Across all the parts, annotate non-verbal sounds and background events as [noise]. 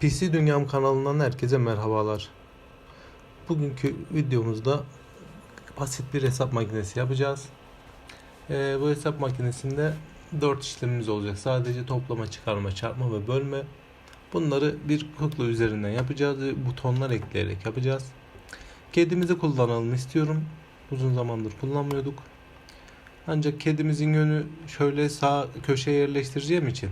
PC Dünyam kanalından herkese merhabalar. Bugünkü videomuzda basit bir hesap makinesi yapacağız. Ee, bu hesap makinesinde 4 işlemimiz olacak. Sadece toplama, çıkarma, çarpma ve bölme. Bunları bir kukla üzerinden yapacağız butonlar ekleyerek yapacağız. Kedimizi kullanalım istiyorum. Uzun zamandır kullanmıyorduk. Ancak kedimizin yönü şöyle sağ köşeye yerleştireceğim için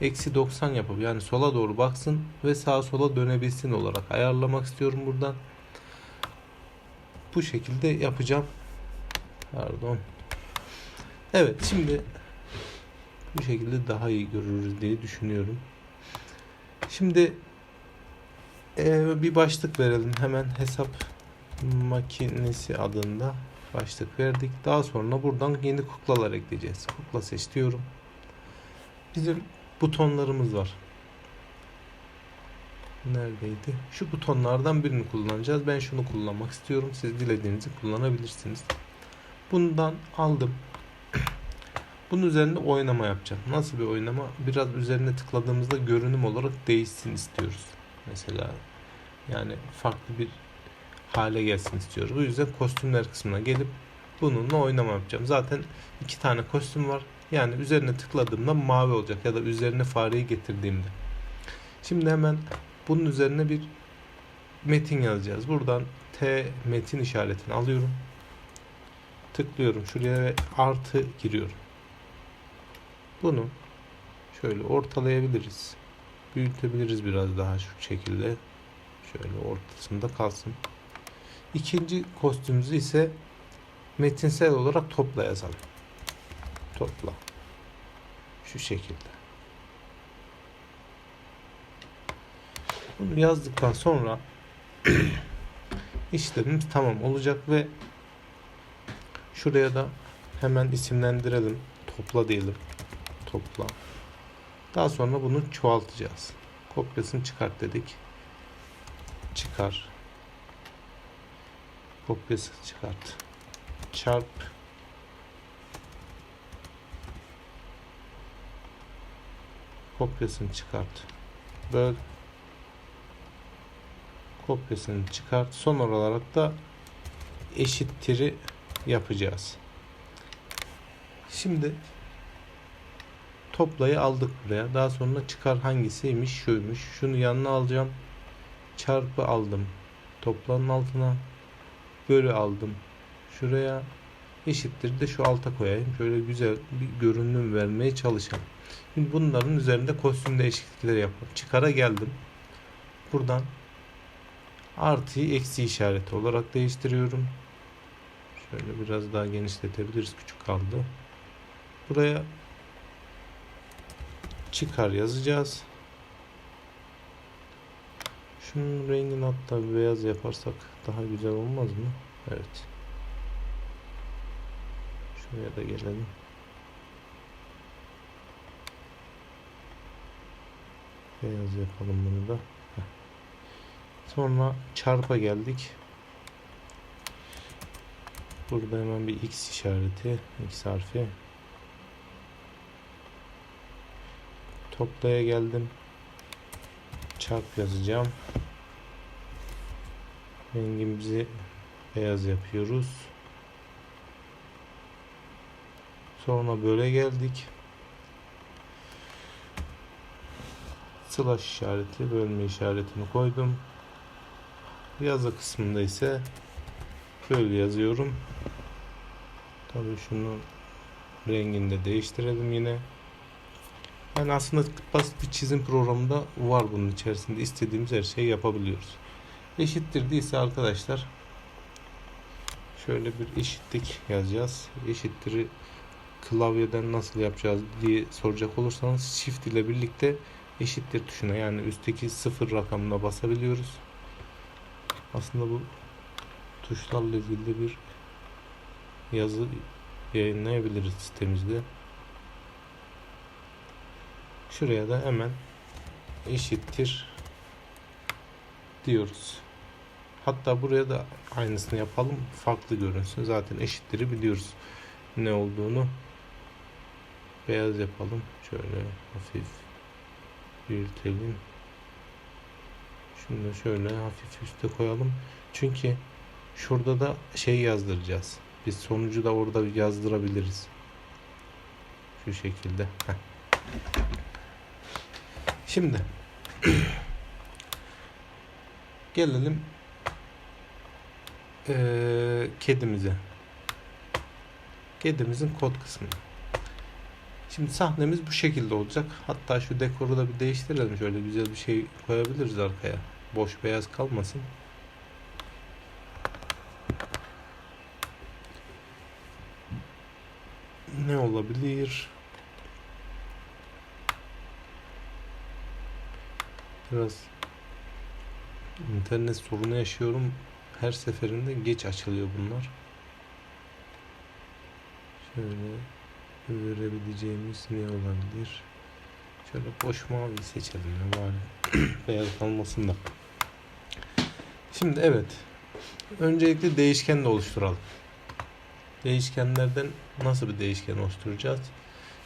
eksi 90 yapıp yani sola doğru baksın ve sağa sola dönebilsin olarak ayarlamak istiyorum buradan. Bu şekilde yapacağım. Pardon. Evet şimdi bu şekilde daha iyi görürüz diye düşünüyorum. Şimdi eee, bir başlık verelim hemen hesap makinesi adında başlık verdik. Daha sonra buradan yeni kuklalar ekleyeceğiz. Kukla seç diyorum. Bizim butonlarımız var. Neredeydi? Şu butonlardan birini kullanacağız. Ben şunu kullanmak istiyorum. Siz dilediğinizi kullanabilirsiniz. Bundan aldım. [clears throat] Bunun üzerinde oynama yapacağım. Nasıl bir oynama? Biraz üzerine tıkladığımızda görünüm olarak değişsin istiyoruz. Mesela yani farklı bir hale gelsin istiyoruz. Bu yüzden kostümler kısmına gelip bununla oynama yapacağım. Zaten iki tane kostüm var. Yani üzerine tıkladığımda mavi olacak ya da üzerine fareyi getirdiğimde. Şimdi hemen bunun üzerine bir metin yazacağız. Buradan T metin işaretini alıyorum. Tıklıyorum şuraya ve artı giriyorum. Bunu şöyle ortalayabiliriz. Büyütebiliriz biraz daha şu şekilde. Şöyle ortasında kalsın. İkinci kostümümüzü ise metinsel olarak topla yazalım. Topla. Şu şekilde. Bunu yazdıktan sonra [clears throat] işlemimiz tamam olacak ve şuraya da hemen isimlendirelim. Topla diyelim. Topla. Daha sonra bunu çoğaltacağız. Kopyasını çıkart dedik. Çıkar. Kopyasını çıkart. Çarp. Kopyasını çıkart. Böl. Kopyasını çıkart. Son olarak da eşittir'i yapacağız. Şimdi toplayı aldık buraya. Daha sonra çıkar hangisiymiş? Şuymuş. Şunu yanına alacağım. Çarpı aldım. Toplanın altına. Bölü aldım. Şuraya eşittir de şu alta koyayım. Şöyle güzel bir görünüm vermeye çalışalım. Şimdi bunların üzerinde kostüm değişiklikleri yapalım. Çıkara geldim. Buradan artıyı eksi işareti olarak değiştiriyorum. Şöyle biraz daha genişletebiliriz. Küçük kaldı. Buraya çıkar yazacağız. Şunun rengini hatta beyaz yaparsak daha güzel olmaz mı? Evet. Şuraya da gelelim. Beyaz yapalım bunu da. Heh. Sonra çarpa geldik. Burada hemen bir x işareti, x harfi. Toplaya geldim. Çarp yazacağım. Rengimizi beyaz yapıyoruz. Sonra böyle geldik. Slash işareti, bölme işaretini koydum. Yazı kısmında ise böyle yazıyorum. Tabii şunu rengini de değiştirelim yine. Yani aslında basit bir çizim programında var bunun içerisinde. istediğimiz her şeyi yapabiliyoruz. Eşittir değilse arkadaşlar şöyle bir eşitlik yazacağız. Eşittir'i klavyeden nasıl yapacağız diye soracak olursanız shift ile birlikte eşittir tuşuna yani üstteki sıfır rakamına basabiliyoruz. Aslında bu tuşlarla ilgili de bir yazı yayınlayabiliriz sitemizde. Şuraya da hemen eşittir diyoruz. Hatta buraya da aynısını yapalım. Farklı görünsün. Zaten eşitleri biliyoruz ne olduğunu. Beyaz yapalım. Şöyle hafif büyütelim. Şunu da şöyle hafif üste koyalım. Çünkü şurada da şey yazdıracağız. Biz sonucu da orada yazdırabiliriz. Şu şekilde. Heh. Şimdi [clears throat] gelelim eee, kedimize. Kedimizin kod kısmına. Şimdi sahnemiz bu şekilde olacak. Hatta şu dekoru da bir değiştirelim. Şöyle güzel bir şey koyabiliriz arkaya. Boş beyaz kalmasın. Ne olabilir? Biraz internet sorunu yaşıyorum. Her seferinde geç açılıyor bunlar. Şöyle verebileceğimiz ne olabilir? Şöyle boş mavi seçelim ya bari. [clears throat] Beyaz kalmasın da. Şimdi evet. Öncelikle değişken de oluşturalım. Değişkenlerden nasıl bir değişken oluşturacağız?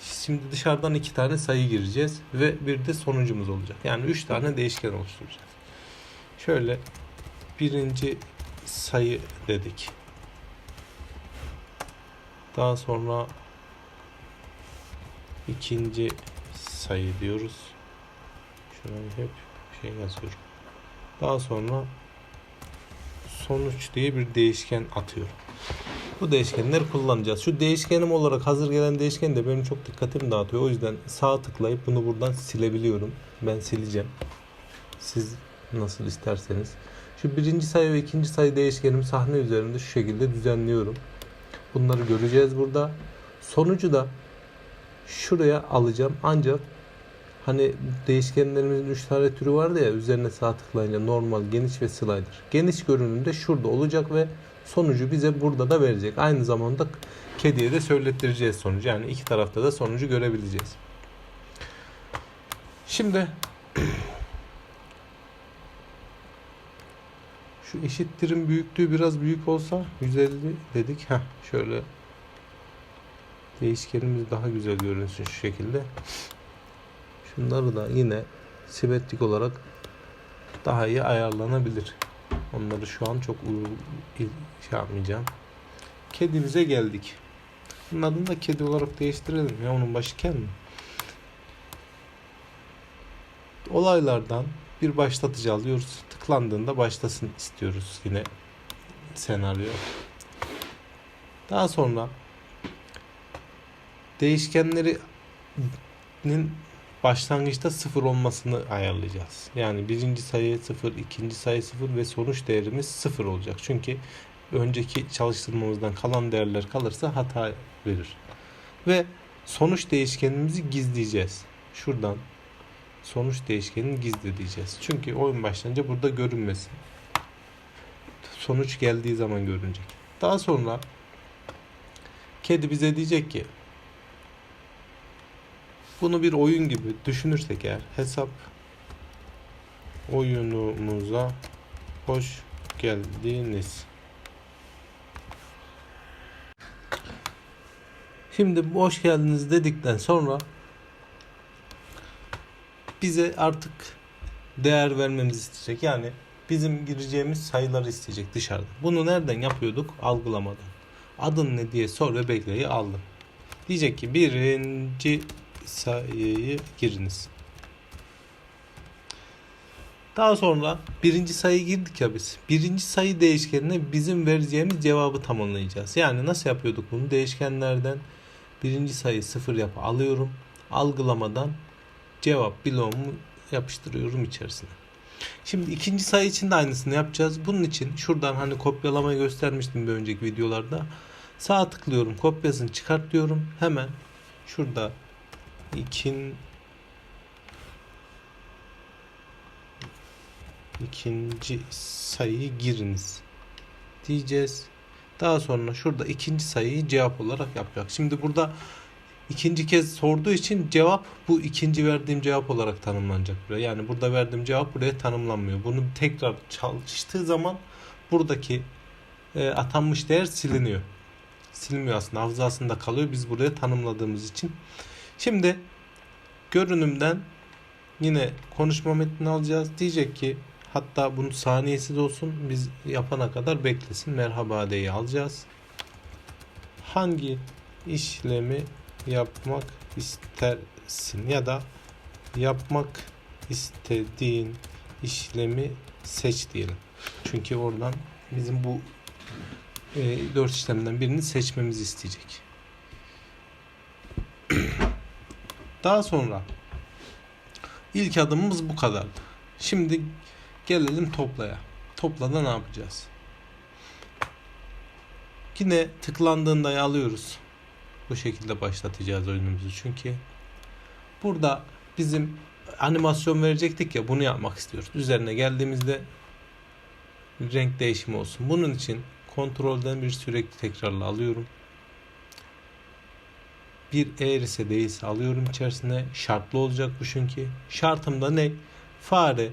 Şimdi dışarıdan iki tane sayı gireceğiz ve bir de sonucumuz olacak. Yani üç tane değişken oluşturacağız. Şöyle birinci sayı dedik. Daha sonra ikinci sayı diyoruz. Şuraya hep şey yazıyorum. Daha sonra sonuç diye bir değişken atıyorum. Bu değişkenleri kullanacağız. Şu değişkenim olarak hazır gelen değişken de benim çok dikkatimi dağıtıyor. O yüzden sağ tıklayıp bunu buradan silebiliyorum. Ben sileceğim. Siz nasıl isterseniz. Şu birinci sayı ve ikinci sayı değişkenimi sahne üzerinde şu şekilde düzenliyorum. Bunları göreceğiz burada. Sonucu da şuraya alacağım. Ancak hani değişkenlerimizin 3 tane türü vardı ya üzerine sağ tıklayınca normal, geniş ve slider. Geniş görünümde şurada olacak ve sonucu bize burada da verecek. Aynı zamanda kediye de söylettireceğiz sonucu. Yani iki tarafta da sonucu görebileceğiz. Şimdi [clears throat] şu eşittirin büyüklüğü biraz büyük olsa 150 dedik. Heh, şöyle değişkenimiz daha güzel görünsün şu şekilde. Şunları da yine simetrik olarak daha iyi ayarlanabilir. Onları şu an çok şey yapmayacağım. Kedimize geldik. Bunun adını da kedi olarak değiştirelim ya onun başı kel mi? Olaylardan bir başlatıcı alıyoruz. Tıklandığında başlasın istiyoruz yine senaryo. Daha sonra değişkenlerinin başlangıçta sıfır olmasını ayarlayacağız. Yani birinci sayı sıfır, ikinci sayı sıfır ve sonuç değerimiz sıfır olacak. Çünkü önceki çalıştırmamızdan kalan değerler kalırsa hata verir. Ve sonuç değişkenimizi gizleyeceğiz. Şuradan sonuç değişkenini gizle diyeceğiz. Çünkü oyun başlayınca burada görünmesin. Sonuç geldiği zaman görünecek. Daha sonra kedi bize diyecek ki bunu bir oyun gibi düşünürsek eğer hesap oyunumuza hoş geldiniz. Şimdi hoş geldiniz dedikten sonra bize artık değer vermemizi isteyecek. Yani bizim gireceğimiz sayıları isteyecek dışarıda. Bunu nereden yapıyorduk? Algılamadan. Adın ne diye sor ve bekleyi aldım. Diyecek ki birinci sayıyı giriniz. Daha sonra birinci sayı girdik ya biz. Birinci sayı değişkenine bizim vereceğimiz cevabı tamamlayacağız. Yani nasıl yapıyorduk bunu? Değişkenlerden birinci sayı sıfır yap alıyorum. Algılamadan cevap bloğumu yapıştırıyorum içerisine. Şimdi ikinci sayı için de aynısını yapacağız. Bunun için şuradan hani kopyalamayı göstermiştim bir önceki videolarda. Sağ tıklıyorum, kopyasını çıkart diyorum. Hemen şurada ikin ikinci sayıyı giriniz diyeceğiz. Daha sonra şurada ikinci sayıyı cevap olarak yapacak. Şimdi burada ikinci kez sorduğu için cevap bu ikinci verdiğim cevap olarak tanımlanacak buraya. Yani burada verdiğim cevap buraya tanımlanmıyor. Bunu tekrar çalıştığı zaman buradaki e, atanmış değer siliniyor. Silmiyor aslında hafızasında kalıyor biz buraya tanımladığımız için. Şimdi görünümden yine konuşma metnini alacağız. Diyecek ki hatta bunun saniyesi de olsun biz yapana kadar beklesin. Merhaba diye alacağız. Hangi işlemi yapmak istersin ya da yapmak istediğin işlemi seç diyelim. Çünkü oradan bizim bu e, dört işlemden birini seçmemizi isteyecek. [clears throat] Daha sonra ilk adımımız bu kadardı. Şimdi gelelim toplaya. Toplada ne yapacağız? Yine tıklandığında alıyoruz. Bu şekilde başlatacağız oyunumuzu çünkü burada bizim animasyon verecektik ya bunu yapmak istiyoruz. Üzerine geldiğimizde renk değişimi olsun. Bunun için kontrolden bir sürekli tekrarla alıyorum. Bir eğer ise değilse alıyorum içerisine. Şartlı olacak bu çünkü. Şartım da ne? Fare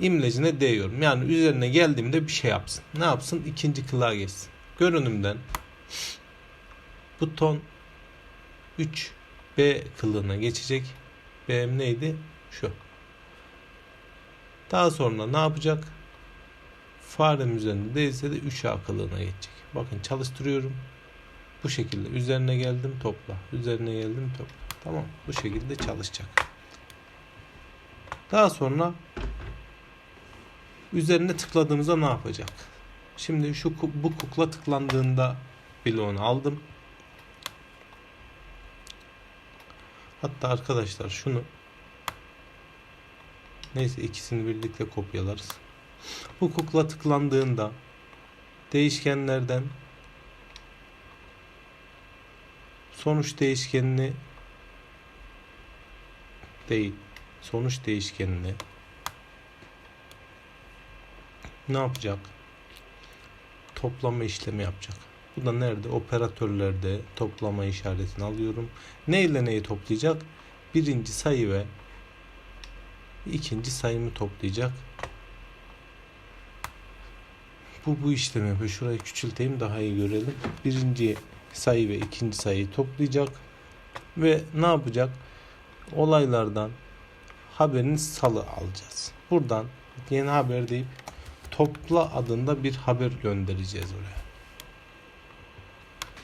imlecine değiyorum. Yani üzerine geldiğimde bir şey yapsın. Ne yapsın? İkinci kılığa geçsin. Görünümden buton 3B kılığına geçecek. B'm neydi? Şu. Daha sonra ne yapacak? Farem üzerinde değilse de 3A kılığına geçecek. Bakın çalıştırıyorum. Bu şekilde üzerine geldim topla. Üzerine geldim topla. Tamam. Bu şekilde çalışacak. Daha sonra üzerine tıkladığımızda ne yapacak? Şimdi şu bu kukla tıklandığında bloğunu aldım. Hatta arkadaşlar şunu neyse ikisini birlikte kopyalarız. Bu kukla tıklandığında değişkenlerden sonuç değişkenini değil sonuç değişkenini ne yapacak? Toplama işlemi yapacak. Bu da nerede? Operatörlerde toplama işaretini alıyorum. Ne ile neyi toplayacak? Birinci sayı ve ikinci sayımı toplayacak. Bu bu işlemi yapıyor. Şurayı küçülteyim daha iyi görelim. Birinci sayı ve ikinci sayıyı toplayacak. Ve ne yapacak? Olaylardan haberini salı alacağız. Buradan yeni haber deyip topla adında bir haber göndereceğiz oraya.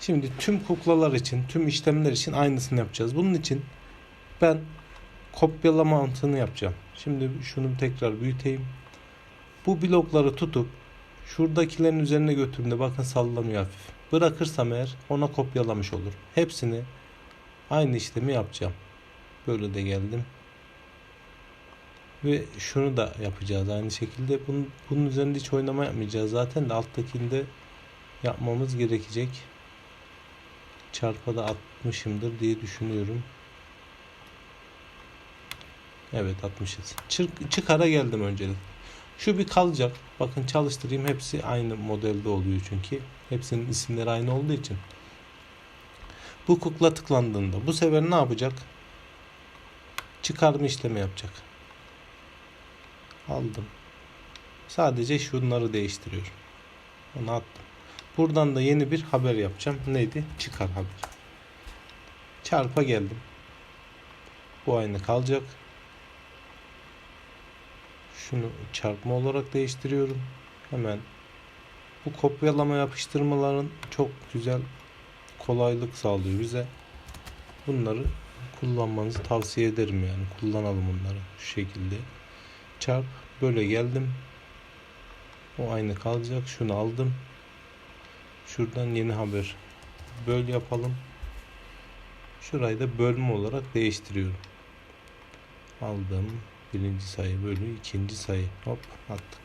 Şimdi tüm kuklalar için, tüm işlemler için aynısını yapacağız. Bunun için ben kopyalama mantığını yapacağım. Şimdi şunu tekrar büyüteyim. Bu blokları tutup şuradakilerin üzerine götürdüğümde bakın sallanıyor hafif. Bırakırsam eğer ona kopyalamış olur. Hepsini aynı işlemi yapacağım. Böyle de geldim. Ve şunu da yapacağız aynı şekilde. Bunun, bunun üzerinde hiç oynama yapmayacağız zaten de alttakinde yapmamız gerekecek. Çarpada atmışımdır diye düşünüyorum. Evet atmışız. Çık, çıkara geldim öncelik. Şu bir kalacak. Bakın çalıştırayım. Hepsi aynı modelde oluyor çünkü. Hepsinin isimleri aynı olduğu için. Bu kukla tıklandığında bu sefer ne yapacak? Çıkarma işlemi yapacak. Aldım. Sadece şunları değiştiriyorum. Onu attım. Buradan da yeni bir haber yapacağım. Neydi? Çıkar haber. Çarpa geldim. Bu aynı kalacak. Şunu çarpma olarak değiştiriyorum. Hemen bu kopyalama yapıştırmaların çok güzel kolaylık sağlıyor bize. Bunları kullanmanızı tavsiye ederim yani. Kullanalım bunları şu şekilde. Çarp böyle geldim. O aynı kalacak. Şunu aldım. Şuradan yeni haber. Böl yapalım. Şurayı da bölme olarak değiştiriyorum. Aldım. Birinci sayı bölü ikinci sayı. Hop attık.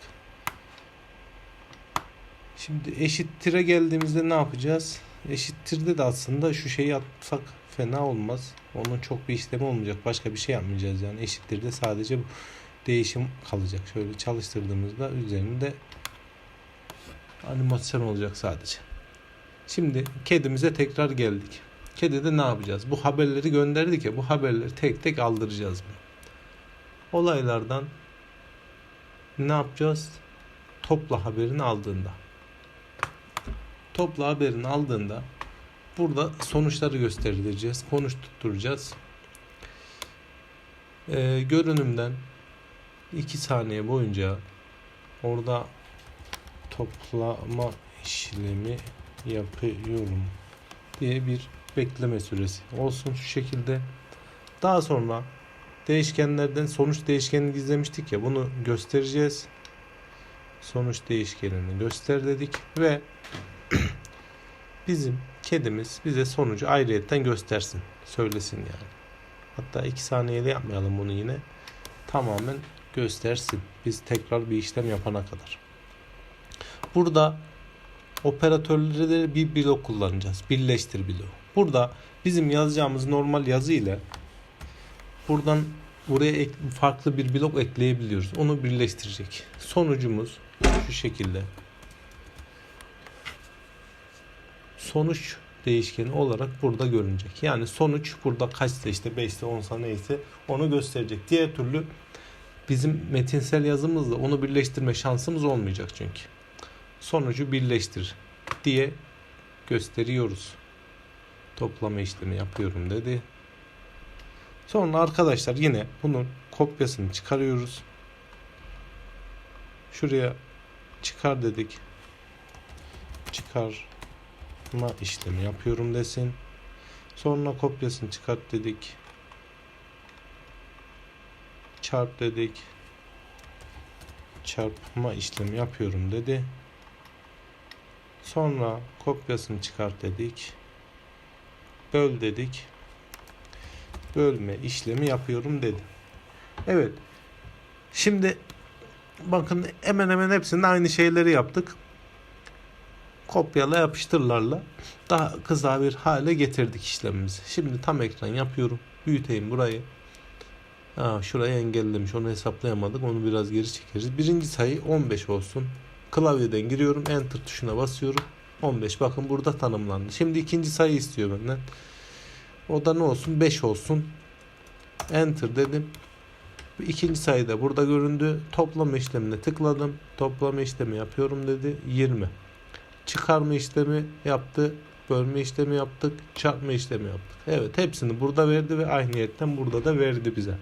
Şimdi eşittire geldiğimizde ne yapacağız? Eşittirde de aslında şu şeyi atsak fena olmaz. Onun çok bir işlemi olmayacak. Başka bir şey yapmayacağız yani. Eşittirde sadece bu değişim kalacak. Şöyle çalıştırdığımızda üzerinde animasyon olacak sadece. Şimdi kedimize tekrar geldik. Kedide ne yapacağız? Bu haberleri gönderdik ya bu haberleri tek tek aldıracağız bunu. Olaylardan ne yapacağız? topla haberini aldığında. Topla haberini aldığında burada sonuçları göstereceğiz. Konuş tutturacağız. Ee, görünümden 2 saniye boyunca orada toplama işlemi yapıyorum diye bir bekleme süresi olsun şu şekilde. Daha sonra değişkenlerden sonuç değişkenini gizlemiştik ya bunu göstereceğiz. Sonuç değişkenini göster dedik ve [clears throat] bizim kedimiz bize sonucu ayrıyetten göstersin. Söylesin yani. Hatta 2 saniyede yapmayalım bunu yine. Tamamen göstersin. Biz tekrar bir işlem yapana kadar. Burada operatörleri bir blok kullanacağız. Birleştir bloğu. Burada bizim yazacağımız normal yazı ile buradan buraya ek- farklı bir blok ekleyebiliyoruz. Onu birleştirecek. Sonucumuz şu şekilde. Sonuç değişkeni olarak burada görünecek. Yani sonuç burada kaçsa işte 5'te 10'sa neyse onu gösterecek. Diğer türlü bizim metinsel yazımızla onu birleştirme şansımız olmayacak çünkü. Sonucu birleştir diye gösteriyoruz. Toplama işlemi yapıyorum dedi. Sonra arkadaşlar yine bunun kopyasını çıkarıyoruz. Şuraya çıkar dedik. Çıkarma işlemi yapıyorum desin. Sonra kopyasını çıkart dedik. Çarp dedik. Çarpma işlemi yapıyorum dedi. Sonra kopyasını çıkart dedik. Böl dedik. Bölme işlemi yapıyorum dedi. Evet. Şimdi bakın hemen hemen hepsinde aynı şeyleri yaptık. Kopyala yapıştırlarla daha kısa bir hale getirdik işlemimizi. Şimdi tam ekran yapıyorum. Büyüteyim burayı. Aa, şurayı engellemiş. Onu hesaplayamadık. Onu biraz geri çekeriz. Birinci sayı 15 olsun. Klavyeden giriyorum. Enter tuşuna basıyorum. 15. Bakın burada tanımlandı. Şimdi ikinci sayı istiyor benden. O da ne olsun? 5 olsun. Enter dedim. İkinci sayı da burada göründü. Toplama işlemine tıkladım. Toplama işlemi yapıyorum dedi. 20. Çıkarma işlemi yaptı. Bölme işlemi yaptık. Çarpma işlemi yaptık. Evet hepsini burada verdi ve aynı niyetten burada da verdi bize.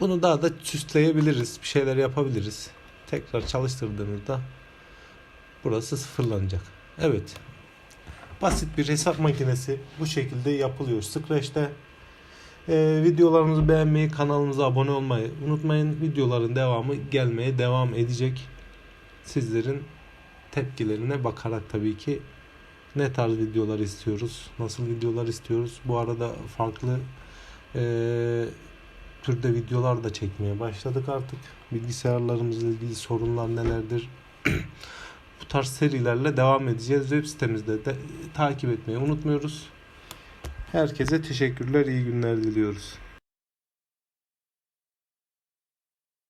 Bunu daha da süsleyebiliriz. Bir şeyler yapabiliriz. Tekrar çalıştırdığımızda burası sıfırlanacak. Evet. Basit bir hesap makinesi bu şekilde yapılıyor Scratch'te. Ee, videolarımızı beğenmeyi, kanalımıza abone olmayı unutmayın. Videoların devamı gelmeye devam edecek. Sizlerin tepkilerine bakarak tabii ki ne tarz videolar istiyoruz, nasıl videolar istiyoruz. Bu arada farklı eee türde videolar da çekmeye başladık artık. Bilgisayarlarımızla ilgili sorunlar nelerdir? [clears throat] Bu tarz serilerle devam edeceğiz. Web sitemizde de takip etmeyi unutmuyoruz. Herkese teşekkürler, iyi günler diliyoruz.